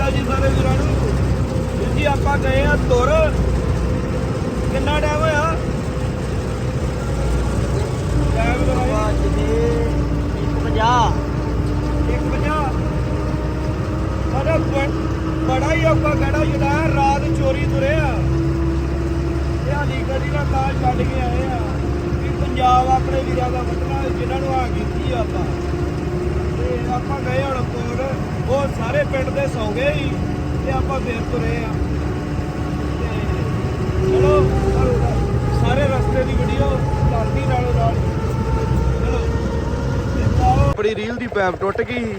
ਸ਼੍ਰੀ ਜੀ ਸਾਰੇ ਵੀਰਾਂ ਨੂੰ। ਵੀਰ ਜੀ ਆਪਾਂ ਗਏ ਆ ਤੁਰ। ਕਿੰਨਾ ਟਾਈਮ ਹੋਇਆ? ਟਾਈਮ ਕਰਾਇਆ ਅੱਜ ਦੇ 150 ਇੱਕ ਵਜਾ। ਸਾਡਾ ਬ- ਬੜਾ ਹੀ ਔਖਾ ਗੜਾ ਜਿਹੜਾ ਰਾਤ ਚੋਰੀ ਤੁਰੇ ਆ। ਇਹ ਦਾ ਛੱਡ ਕੇ ਆਏ ਆ ਵੀ ਪੰਜਾਬ ਆਪਣੇ ਵੀਰਾਂ ਦਾ ਵਤਨਾ ਜਿਨ੍ਹਾਂ ਨੂੰ ਆ ਕੀਤੀ ਆਪਾਂ। ਆਪਾਂ ਗਏ ਹੁਣ ਉਹ ਸਾਰੇ ਪਿੰਡ ਦੇ ਸੌਂ ਗਏ ਸੀ ਤੇ ਆਪਾਂ ਫੇਰ ਤੁਰੇ ਆ। ਚਲੋ, ਸਾਰੇ ਰਸਤੇ ਦੀ ਵੀਡੀਓ ਕਰਦੀ ਨਾਲੋਂ ਨਾਲ। ਚਲੋ ਆਪਣੀ ਰੀਲ ਦੀ ਪੈਪ ਟੁੱਟ ਗਈ ਸੀ।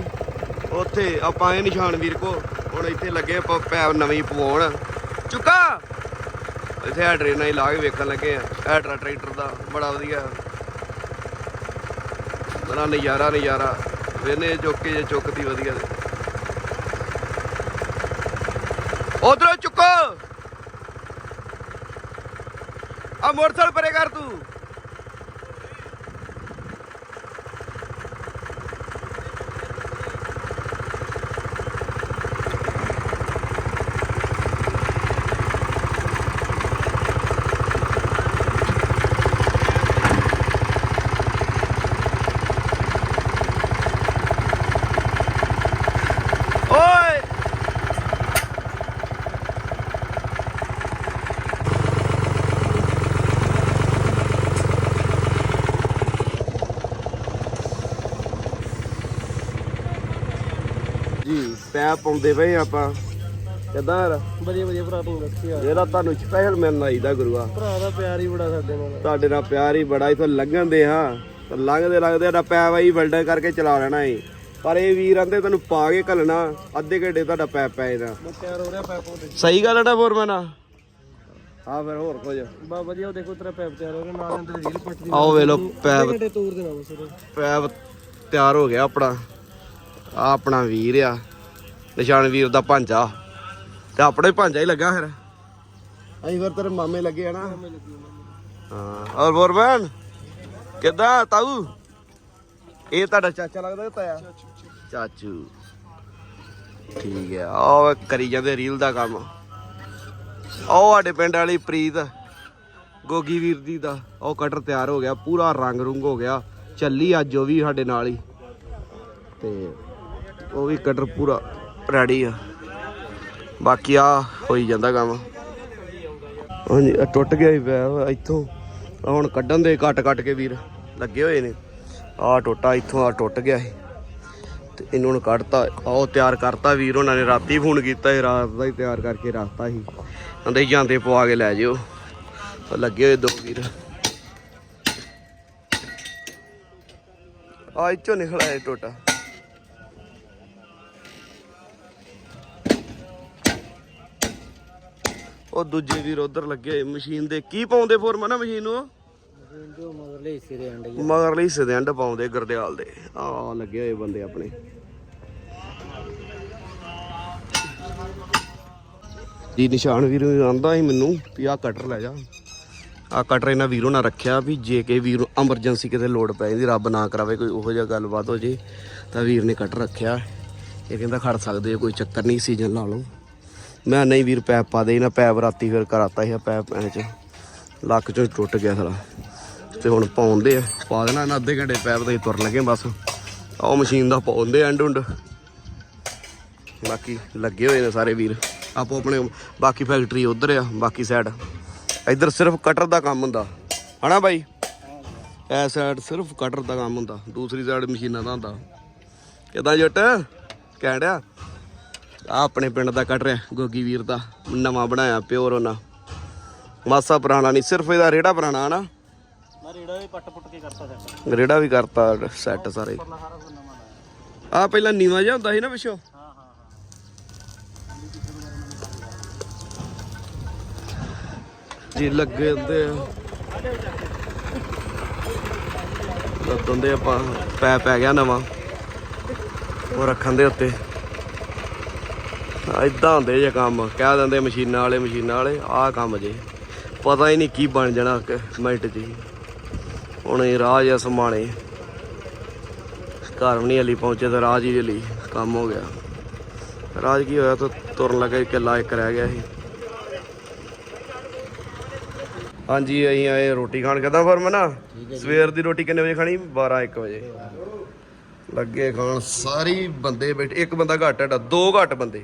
ਉੱਥੇ ਆਪਾਂ ਇਹ ਨਿਸ਼ਾਨ ਵੀਰ ਕੋ ਹੁਣ ਇੱਥੇ ਲੱਗੇ ਆਪਾਂ ਪੈਪ ਨਵੀਂ ਪਵਾਉਣ। ਚੁੱਕਾ! ਇੱਥੇ ਆ ਟ੍ਰੇਨਾਂ ਹੀ ਲਾ ਕੇ ਵੇਖਣ ਲੱਗੇ ਆ। ਐਟਰਾ ਟਰੈਕਟਰ ਦਾ, ਬੜਾ ਵਧੀਆ। ਬੜਾ ਨਜ਼ਾਰਾ ਨਜ਼ਾਰਾ। ਵੇਨੇ ਚੁੱਕ ਕੇ ਜੇ ਚੁੱਕਦੀ ਵਧੀਆ ਤੇ ਉਧਰੋਂ ਚੁੱਕੋ! ਆ ਮੋਟਰਸਾਈਕਲ ਪਰੇ ਕਰ ਤੂੰ ਓਏ ਪੈਪ ਪਾਉਂਦੇ ਪਏ ਆਪਾਂ। ਕਿਦਾਂ ਯਾਰ? ਵਧੀਆ ਵਧੀਆ ਭਰਾ ਤੂੰ ਦੱਸਿਆ ਜਿਹੜਾ ਤੁਹਾਨੂੰ ਸਪੈਸ਼ਲ ਮਿਲਣ ਆਈਦਾ ਗੁਰੂਆ। ਭਰਾ ਦਾ ਪਿਆਰ ਹੀ ਬੜਾ ਸਾਡੇ ਨਾਲ। ਤੁਹਾਡੇ ਨਾਲ ਪਿਆਰ ਹੀ ਬੜਾ ਇਥੋਂ ਲੰਘਣ ਦੇ ਹਾਂ। ਤੇ ਲੰਘਦੇ ਲੰਘਦੇ ਦਾ ਪੈਪ ਆਈ ਵੈਲਡਰ ਕਰਕੇ ਚਲਾ ਲੈਣਾ ਏ। ਪਰ ਇਹ ਵੀਰ ਆਂਦੇ ਤੈਨੂੰ ਪਾ ਕੇ ਘੱਲਣਾ ਅੱਧੇ ਘੰਟੇ ਤੁਹਾਡਾ ਪੈਪ ਪੈ ਜਾਣਾ ਮੈਂ ਤਿਆਰ ਹੋ ਰਿਹਾ ਪੈਪ ਉਹਦੇ ਸਹੀ ਗੱਲ ਹੈ ਨਾ ਫੋਰਮੈਨ ਆ। ਆ ਫਿਰ ਹੋਰ ਕੁਝ। ਬਾ ਵਧੀਆ ਉਹ ਦੇਖੋ ਤੇਰਾ ਪੈਪ ਤਿਆਰ ਹੋ ਰਿਹਾ ਨਾਲ ਅੰਦਰ ਰੀਲ ਪੱਟ ਦੀ। ਆਓ ਵੇ ਲੋ ਪੈਪ ਘੰਟੇ ਤੂਰ ਦੇਣਾ ਬਸ ਉਹਦੇ ਪੈਪ ਤਿਆਰ ਹੋ ਗਿਆ ਆਪਣਾ। ਆ ਆਪਣਾ ਵੀਰ ਆ। ਨਿਸ਼ਾਨ ਵੀਰ ਦਾ ਭਾਂਜਾ। ਤੇ ਆਪਣਾ ਭਾਂਜਾ ਹੀ ਲੱਗਾ ਫਿਰ। ਅਸੀਂ ਫਿਰ ਤੇਰੇ ਮਾਮੇ ਲੱਗੇ ਆ ਨਾ। ਹਾਂ ਔਰ ਫੋਰਮੈਨ ਕਿੱਦਾਂ ਤਾਊ? ਇਹ ਤੁਹਾਡਾ ਚਾਚਾ ਲੱਗਦਾ ਕਿ ਤਾਇਆ? ਚਾਚੂ। ਠੀਕ ਹੈ ਉਹ ਕਰੀ ਜਾਂਦੇ ਰੀਲ ਦਾ ਕੰਮ। ਉਹ ਸਾਡੇ ਪਿੰਡ ਵਾਲੀ ਪ੍ਰੀਤ ਗੋਗੀ ਵੀਰ ਦੀ ਦਾ ਉਹ ਕਟਰ ਤਿਆਰ ਹੋ ਗਿਆ ਪੂਰਾ ਰੰਗ ਰੁੰਗ ਹੋ ਗਿਆ। ਚੱਲੀ ਅੱਜ ਉਹ ਵੀ ਸਾਡੇ ਨਾਲ ਹੀ। ਤੇ ਉਹ ਵੀ ਕਟਰ ਪੂਰਾ ਰੈਡੀ ਆ। ਬਾਕੀ ਆ ਹੋਈ ਜਾਂਦਾ ਕੰਮ। ਹਾਂਜੀ ਆਹ ਟੁੱਟ ਗਿਆ ਹੀ ਪਿਆ ਇੱਥੋਂ। ਹੁਣ ਕੱਢਣ ਦੇ ਕੱਟ ਕੱਟ ਕੇ ਵੀਰ, ਲੱਗੇ ਹੋਏ ਨੇ। ਆ ਟੁੱਟਾ ਇੱਥੋਂ, ਆ ਟੁੱਟ ਗਿਆ ਸੀ। ਤੇ ਇਹਨੂੰ ਹੁਣ ਕੱਢਤਾ ਆਹ ਤਿਆਰ ਕਰਤਾ ਵੀਰ, ਉਹਨਾਂ ਨੇ ਰਾਤੀ ਫੋਨ ਕੀਤਾ ਸੀ, ਰਾਤ ਦਾ ਹੀ ਤਿਆਰ ਕਰਕੇ ਰੱਖਤਾ ਸੀ। ਕਹਿੰਦੇ ਜਾਂਦੇ ਪਵਾ ਕੇ ਲੈ ਜਿਓ। ਲੱਗੇ ਹੋਏ ਦੋ ਵੀਰ। ਆ ਇੱਥੋਂ ਨਿਕਲਿਆ ਇਹ ਟੋਟਾ। ਉਹ ਦੂਜੇ ਵੀਰ ਉਧਰ ਲੱਗੇ ਮਸ਼ੀਨ ਦੇ। ਕੀ ਪਾਉਂਦੇ ਫੋਰਮਾ ਨਾ ਮਸ਼ੀਨ ਨੂੰ ਜੋ ਮਗਰਲੇ ਹਿੱਸੇ ਦੇ ਅੰਡੇ ਮਗਰਲੀ ਪਾਉਂਦੇ ਗਰਦਿਆਲ ਦੇ। ਆ ਲੱਗੇ ਹੋਏ ਬੰਦੇ ਆਪਣੇ। ਜੀ ਨਿਸ਼ਾਨ ਵੀਰ ਆਂਦਾ ਸੀ ਮੈਨੂੰ ਵੀ ਆ ਕਟਰ ਲੈ ਜਾ। ਆ ਕਟਰ ਇਹਨਾਂ ਵੀਰੋਂ ਨਾਲ ਰੱਖਿਆ ਵੀ ਜੇ ਕੇ ਵੀਰ ਐਮਰਜੈਂਸੀ ਕਿਤੇ ਲੋਡ ਪੈ ਜਾਂਦੀ ਰੱਬ ਨਾ ਕਰਾਵੇ ਕੋਈ ਉਹੋ ਜਿਹਾ ਗੱਲਬਾਤ ਹੋ ਜੇ ਤਾਂ ਵੀਰ ਨੇ ਕਟਰ ਰੱਖਿਆ। ਇਹ ਕਹਿੰਦਾ ਖੜ ਸਕਦੇ ਕੋਈ ਚੱਕਰ ਨਹੀਂ ਸੀਜ਼ਨ ਲਾ ਲਓ। ਮੈਂ ਨਹੀਂ ਵੀਰ, ਪੈਪ ਪਾ ਦੇ ਨਾ ਪੈਪ ਰਾਤੀ ਫਿਰ ਕਰਾਤਾ ਸੀ ਪੈਪ ਐ ਚ। ਲੱਕ ਚੋਂ ਟੁੱਟ ਗਿਆ ਸਾਰਾ ਤੇ ਹੁਣ ਪਾਉਂਦੇ ਆ, ਪਾ ਦੇਣਾ ਇਹਨਾਂ ਅੱਧੇ ਘੰਟੇ ਪੈਪ ਤੇ ਤੁਰ ਲੱਗੇ ਬਸ। ਆਹ ਮਸ਼ੀਨ ਦਾ ਪਾਉਂਦੇ ਐਂਡ ਹੁੰਡ ਬਾਕੀ ਲੱਗੇ ਹੋਏ ਨੇ ਸਾਰੇ ਵੀਰ। ਆਪੋ ਆਪਣੇ, ਬਾਕੀ ਫੈਕਟਰੀ ਉਧਰ ਆ, ਬਾਕੀ ਸਾਈਡ ਇੱਧਰ ਸਿਰਫ ਕਟਰ ਦਾ ਕੰਮ ਹੁੰਦਾ। ਹਨਾ ਬਾਈ? ਐ ਸਾਈਡ ਸਿਰਫ ਕਟਰ ਦਾ ਕੰਮ ਹੁੰਦਾ। ਦੂਸਰੀ ਸਾਈਡ ਮਸ਼ੀਨਾਂ ਦਾ ਹੁੰਦਾ। ਕਿਦਾਂ ਜੱਟ? ਕਹਿੜਿਆ ਆ ਆਪਣੇ ਪਿੰਡ ਦਾ ਕਟਰ ਹੈ ਗੋਗੀ ਵੀਰ ਦਾ ਨਵਾਂ ਬਣਾਇਆ ਪਿਓਰ ਉਹਨਾਂ। ਮਾਸਾ ਪੁਰਾਣਾ ਨਹੀਂ ਸਿਰਫ ਇਹਦਾ ਰੇੜਾ ਪੁਰਾਣਾ ਹਨਾ? ਮੈਂ ਰੇੜਾ ਵੀ ਪੱਟ ਪੁੱਟ ਕੇ ਕਰਤਾ ਸੈੱਟ ਰੇੜਾ ਵੀ ਕਰਤਾ ਸੈੱਟ ਸਾਰੇ। ਆ ਪਹਿਲਾਂ ਨੀਵਾ ਜਿਹਾ ਹੁੰਦਾ ਸੀ ਨਾ ਪਿੱਛੋਂ? ਜੀ ਲੱਗੇ ਹੁੰਦੇ ਆ। ਲੱਦਣ ਦੇ ਆਪਾਂ ਪੈ ਪੈ ਗਿਆ ਨਵਾਂ। ਉਹ ਰੱਖਣ ਦੇ ਉੱਤੇ। ਇਦਾਂ ਹੁੰਦੇ ਜੇ ਕੰਮ। ਕਹਿ ਦਿੰਦੇ ਮਸ਼ੀਨਾਂ ਵਾਲੇ ਮਸ਼ੀਨਾਂ ਵਾਲੇ ਆਹ ਕੰਮ ਜੇ। ਪਤਾ ਹੀ ਨਹੀਂ ਕੀ ਬਣ ਜਾਣਾ ਮਿੰਟ 'ਚ ਹੁਣ ਇਹ ਰਾਜ ਆ ਸਮਾਣੇ ਘਰ ਵੀ ਨਹੀਂ ਹਲੀ ਪਹੁੰਚੇ ਤੇ ਰਾਜ ਹੀ ਲਈ ਕੰਮ ਹੋ ਗਿਆ। ਰਾਜ ਕੀ ਹੋਇਆ? ਤੂੰ ਤੁਰਨ ਲੱਗਾ ਕਿੱਲਾ ਇੱਕ ਰਹਿ ਗਿਆ ਸੀ। ਹਾਂਜੀ ਅਸੀਂ ਆਏ ਰੋਟੀ ਖਾਣ। ਕਦਾ ਫਰਮ ਨਾ ਸਵੇਰ ਦੀ ਰੋਟੀ ਕਿੰਨੇ ਵਜੇ ਖਾਣੀ? 12 1 ਵਜੇ। ਲੱਗੇ ਖਾਣ। ਸਾਰੀ ਬੰਦੇ ਬੈਠੇ। ਇੱਕ ਬੰਦਾ ਘੱਟ ਹੈ ਦੋ ਘੱਟ ਬੰਦੇ।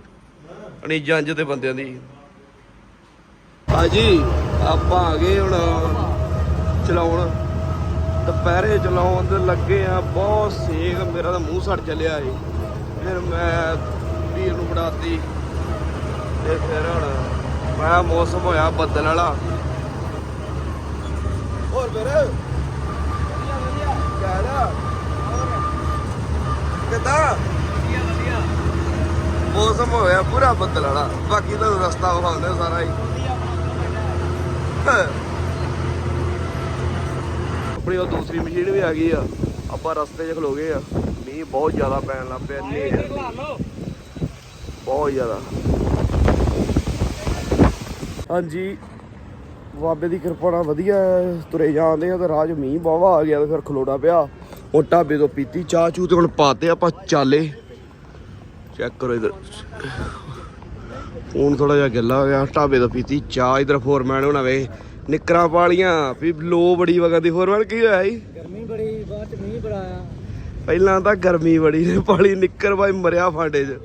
ਅਣੀ ਜੰਜ ਦੇ ਬੰਦਿਆਂ ਦੀ। ਹਾਂਜੀ, ਆਪਾਂ ਆ ਗਏ ਹੁਣ ਚਲਾਉਣ। ਦੁਪਹਿਰੇ ਚਲਾਉਣ ਤੇ ਲੱਗੇ ਆ, ਬਹੁਤ ਸੇਕ, ਮੇਰਾ ਤਾਂ ਮੂੰਹ ਸੜ ਚੱਲਿਆ ਏ। ਫਿਰ ਮੈਂ ਵੀਰ ਨੂੰ ਫੜਾਤੀ ਤੇ ਫਿਰ ਹੁਣ ਮੈਂ ਮੌਸਮ ਹੋਇਆ ਬੱਦਲ ਵਾਲਾ। ਹੋਰ ਫਿਰ ਕਿਹੜਾ ਕਿਦਾਂ? ਮੌਸਮ ਹੋਇਆ ਪੂਰਾ ਬੱਦਲ ਵਾਲਾ। ਬਾਕੀ ਤਾਂ ਰਸਤਾ ਵਿਖਾਉਂਦੇ ਸਾਰਾ ਹੀ। ਆਪਣੀ ਉਹ ਦੂਸਰੀ ਮਸ਼ੀਨ ਵੀ ਆ ਗਈ ਆ। ਆਪਾਂ ਰਸਤੇ 'ਚ ਖਲੋ ਗਏ ਆ। ਮੀਂਹ ਬਹੁਤ ਜ਼ਿਆਦਾ ਪੈਣ ਲੱਗ ਪਿਆ ਨੇ ਬਹੁਤ ਜ਼ਿਆਦਾ। ਹਾਂਜੀ। ਬਾਬੇ ਦੀ ਕਿਰਪਾ ਨਾਲ ਵਧੀਆ ਤੁਰੇ ਜਾਂਦੇ ਆ ਤੇ ਰਾਜ ਮੀਂਹ ਬਾਵਾ ਆ ਗਿਆ ਤੇ ਫਿਰ ਖਲੋੜਾ ਪਿਆ। ਉਹ ਢਾਬੇ ਤੋਂ ਪੀਤੀ। ਚਾਹ ਚੂ ਤੇ ਹੁਣ ਪਾਤੇ ਆਪਾਂ ਚਾਲੇ। ਚੈੱਕ ਕਰੋ ਇਧਰ। ਫੋਨ ਥੋੜਾ ਜਿਹਾ ਗਿੱਲਾ ਹੋ ਗਿਆ। ਢਾਬੇ ਤੋਂ ਪੀਤੀ ਚਾਹ। ਇਧਰ ਫੋਰਮੈਨ ਹੋਣਾ ਵੇ। ਨਿਕਰਾਂ ਪਾਲੀਆਂ। ਵੀ ਲੋ ਬੜੀ ਵਗਾ ਦੀ। ਫੋਰਮੈਨ ਕੀ ਹੋਇਆ ਸੀ ਗਰਮੀ ਬੜੀ ਬਾਅਦ ਚ ਮੀਂਹ ਬੜਾ ਆਇਆ। ਪਹਿਲਾਂ ਤਾਂ ਗਰਮੀ ਬੜੀ ਨੇ ਪਾਲੀ ਨਿੱਕਰ ਬਾਈ ਮਰਿਆ ਫਾਂਡੇ 'ਚ।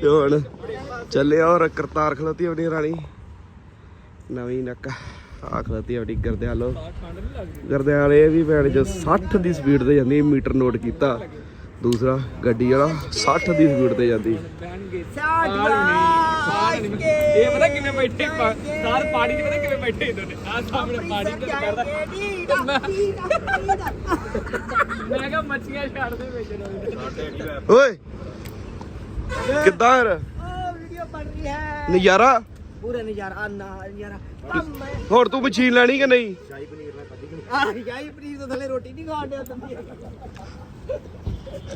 ਤੇ ਹੁਣ ਚੱਲਿਆ ਔਰ ਕਰਤਾਰ ਖਲੋਤੀ ਆਪਣੀ ਰਾਣੀ। ਨਵੀਂ ਨੱਕ। ਆ ਖਲੋਤੀ ਆਪਣੀ ਗਰਦਿਆਲੋ। ਗਰਦਿਆਲ ਵੀ ਭੈਣ ਚ 60 ਦੀ ਸਪੀਡ ਤੇ ਜਾਂਦੀ ਮੀਟਰ ਨੋਟ ਕੀਤਾ। ਦੂਸਰਾ ਗੱਡੀ ਵਾਲਾ 60 ਦੀ ਸਪੀਡ ਤੇ ਜਾਂਦੀ। ਪੈਣਗੇ ਇਹ ਪਤਾ ਕਿਵੇਂ ਬੈਠੇ ਸਾਰ ਪਾਣੀ 'ਚ ਪਤਾ ਕਿਵੇਂ ਬੈਠੇ ਇਹਨਾਂ ਨੇ ਆ ਸਾਹਮਣੇ ਪਾਣੀ ਤੇ ਕਰਦਾ। ਮੈਂ ਕਿਹਾ ਮੱਛੀਆਂ ਛੱਡ ਦੇ ਵਿੱਚ ਇਹਨਾਂ ਓਏ ਕਿੱਦਾਂ ਯਾਰ? ਵੀਡੀਓ ਬਣ ਰਹੀ ਹੈ। ਨਜ਼ਾਰਾ? ਪੂਰਾ ਨਜ਼ਾਰਾ ਨਾ ਨਜ਼ਾਰਾ। ਹੋਰ ਤੂੰ ਮਸ਼ੀਨ ਲੈਣੀ ਕਿ ਨਹੀਂ? ਆ ਜਾਈ ਪਨੀਰ ਤੋਂ ਥੱਲੇ ਰੋਟੀ ਨਹੀਂ ਖਾਣ ਡਿਆ ਤੰਦੀ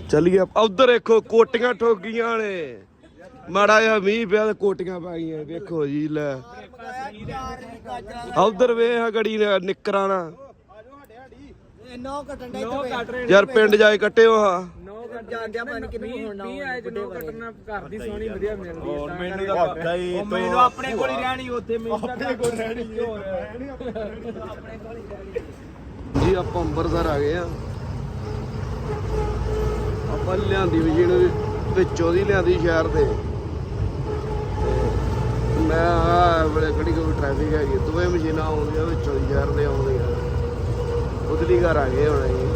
ਚੱਲੀਏ ਉਧਰ ਦੇਖੋ ਕੋਟੀਆਂ ਠੋਕੀਆਂ ਨੇ ਮਾੜਾ ਜਿਹਾ ਮੀਂਹ ਪਿਆ ਤੇ ਕੋਟੀਆਂ ਪੈ ਗਈਆਂ ਵੇਖੋ ਜੀ ਲੈ। ਉਧਰ ਵੇਖ ਆ ਗੜੀ ਨੇ ਨਿੱਕਰਾਂ ਨਾ ਕੱਟਣ ਦਾ ਯਾਰ ਪਿੰਡ ਜਾਏ ਕੱਟਿਓ ਹਾਂ ਨੋ ਕੱਟ ਜਾਂਦਿਆ ਪਾਣੀ ਕਿੰਨੇ ਹੁਣ ਮੀਂਹ ਆਏ ਤੇ ਨੋ ਕੱਟਣਾ ਘਰ ਦੀ ਸੋਹਣੀ ਵਧੀਆ ਮਿਲਦੀ ਹੈ ਤਾਂ ਮੈਨੂੰ ਤਾਂ ਪਤਾ ਹੀ ਉਹ ਮੈਨੂੰ ਆਪਣੇ ਕੋਲ ਹੀ ਰਹਿਣੀ ਉੱਥੇ ਮੈਨੂੰ ਆਪਣੇ ਕੋਲ ਰਹਿਣੀ ਜੀ ਆਪਾਂ ਅੰਬਰਸਰ ਆ ਗਏ ਆ। ਆਪਾਂ ਲਿਆਂਦੀ ਮਸ਼ੀਨ ਵਿੱਚੋਂ ਦੀ ਲਿਆਂਦੀ ਸ਼ਹਿਰ ਦੇ ਤੇ ਮੈਂ ਆ ਬੜੇ ਕਿਹੜੀ ਕੋਈ ਟ੍ਰੈਫਿਕ ਹੈਗੀ ਦੋਵੇਂ ਮਸ਼ੀਨਾਂ ਆਉਂਦੀਆਂ ਵਿੱਚੋਂ ਦੀ ਸ਼ਹਿਰ ਦੇ ਆਉਂਦੀਆਂ। ਉਦਲੀ ਘਰ ਆ ਗਏ ਹੁਣ ਅਸੀਂ।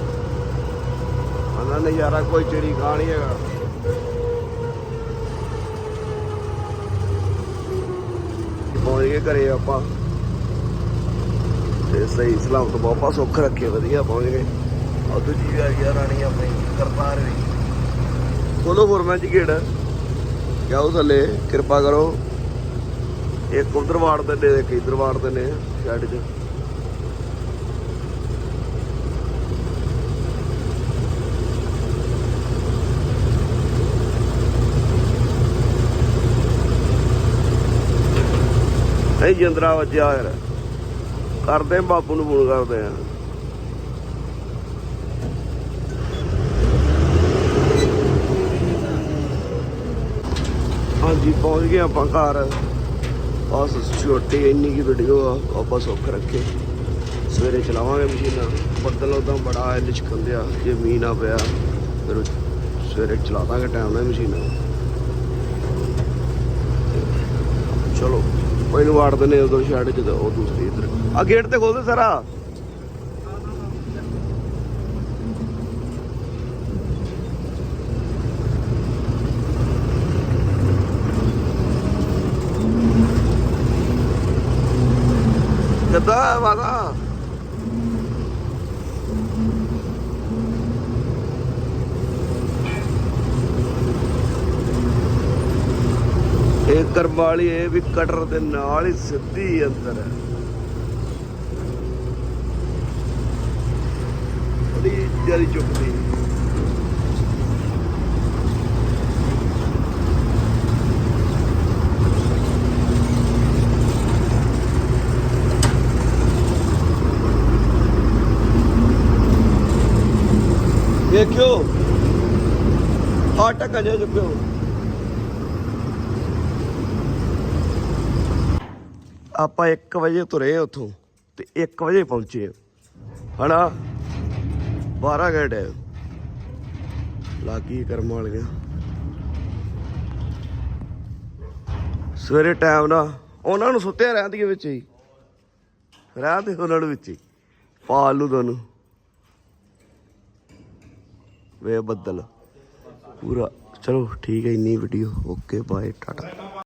ਆਨਾ ਨਜ਼ਾਰਾ ਕੋਈ ਚਿੜੀ ਖਾ ਨਹੀਂ ਹੈਗਾ। ਪਹੁੰਚ ਗਏ ਘਰੇ ਆਪਾਂ। ਤੇ ਸਹੀ ਸਲਾਮਤ ਬਾਬਾ ਸੁੱਖ ਰੱਖੇ, ਵਧੀਆ ਪਹੁੰਚ ਗਏ। ਆ ਦੂਜੀ ਵੀ ਆ ਰਾਣੀ ਆਪਣੀ ਕਰਤਾਰ ਵੀ। ਖੋਲੋ ਫੋਰਮੈਨ ਜੀ ਗੇੜ ਜਾਓ ਥੱਲੇ, ਕਿਰਪਾ ਕਰੋ। ਇੱਕ ਉਧਰ ਵਾੜ ਦਿੰਦੇ ਨੇ ਇੱਕ ਇਧਰ ਵਾੜ ਦਿੰਦੇ ਨੇ ਸ਼ੈਡ 'ਚ। ਨਹੀਂ, ਜਿੰਦਰਾ ਵੱਜਿਆ ਯਾਰ ਕਰਦੇ ਬਾਪੂ ਨੂੰ ਫੋਨ ਕਰਦੇ ਆ। ਹਾਂਜੀ, ਪਹੁੰਚ ਗਏ ਆਪਾਂ ਘਰ। ਬਸ ਛੋਟੀ ਇੰਨੀ ਕੀ ਵੀਡੀਓ ਆ, ਆਪਾਂ ਸੁੱਖ ਰੱਖੇ। ਸਵੇਰੇ ਚਲਾਵਾਂਗੇ ਮਸ਼ੀਨਾਂ। ਬੱਦਲ ਉਦਾਂ ਬੜਾ ਹੈ ਆ ਜੇ ਮੀਂਹ ਨਾ ਪਿਆ, ਫਿਰ ਸਵੇਰੇ ਚਲਾ ਦਾਂਗੇ ਟਾਈਮ ਨਾਲ ਮਸ਼ੀਨਾਂ। ਚਲੋ, ਪਹਿਲਾਂ ਵਾੜ ਦਿੰਦੇ ਉਦੋਂ ਸ਼ੈਡ ਚ ਉਹ ਦੂਸਰੀ ਇਧਰ। ਆ ਗੇਟ ਤੇ ਖੋਲਦੇ ਸਾਰਾ। ਕਿੱਦਾਂ ਵਾਦਾ ਇਹ ਕਰਮ ਇਹ ਵੀ ਕਟਰ ਦੇ ਨਾਲ ਹੀ ਸਿੱਧੀ ਅੰਦਰ ਹੈ। ਬੜੀ ਜਿਆਦੀ ਚੁੱਕਦੀ। ਦੇਖਿਓ। ਆ ਟੱਕਾ ਜੇ ਚੁੱਕਿਓ ਆਪਾਂ 1 ਵਜੇ ਤੁਰੇ ਉਥੋਂ ਤੇ 1 ਵਜੇ ਪਹੁੰਚੇ ਹਣਾ 12 ਘੰਟੇ ਲਾਗੀ ਕਰਮ ਵਾਲੀਆਂ। ਸਵੇਰੇ ਟਾਈਮ ਨਾ ਉਹਨਾਂ ਨੂੰ ਸੁੱਤੇ ਰਹਿਣ ਵਿੱਚ ਹੀ। ਰਹਿਣ ਦੇ ਉਹਨਾਂ ਨੂੰ ਵਿੱਚ ਹੀ। ਪਾਲੂ ਲੂ ਤੁਹਾਨੂੰ। ਵੇ ਬੱਦਲ। ਪੂਰਾ। ਚਲੋ ਠੀਕ ਹੈ ਇੰਨੀ ਵੀਡੀਓ ਓਕੇ ਬਾਏ ਟਾਟਾ।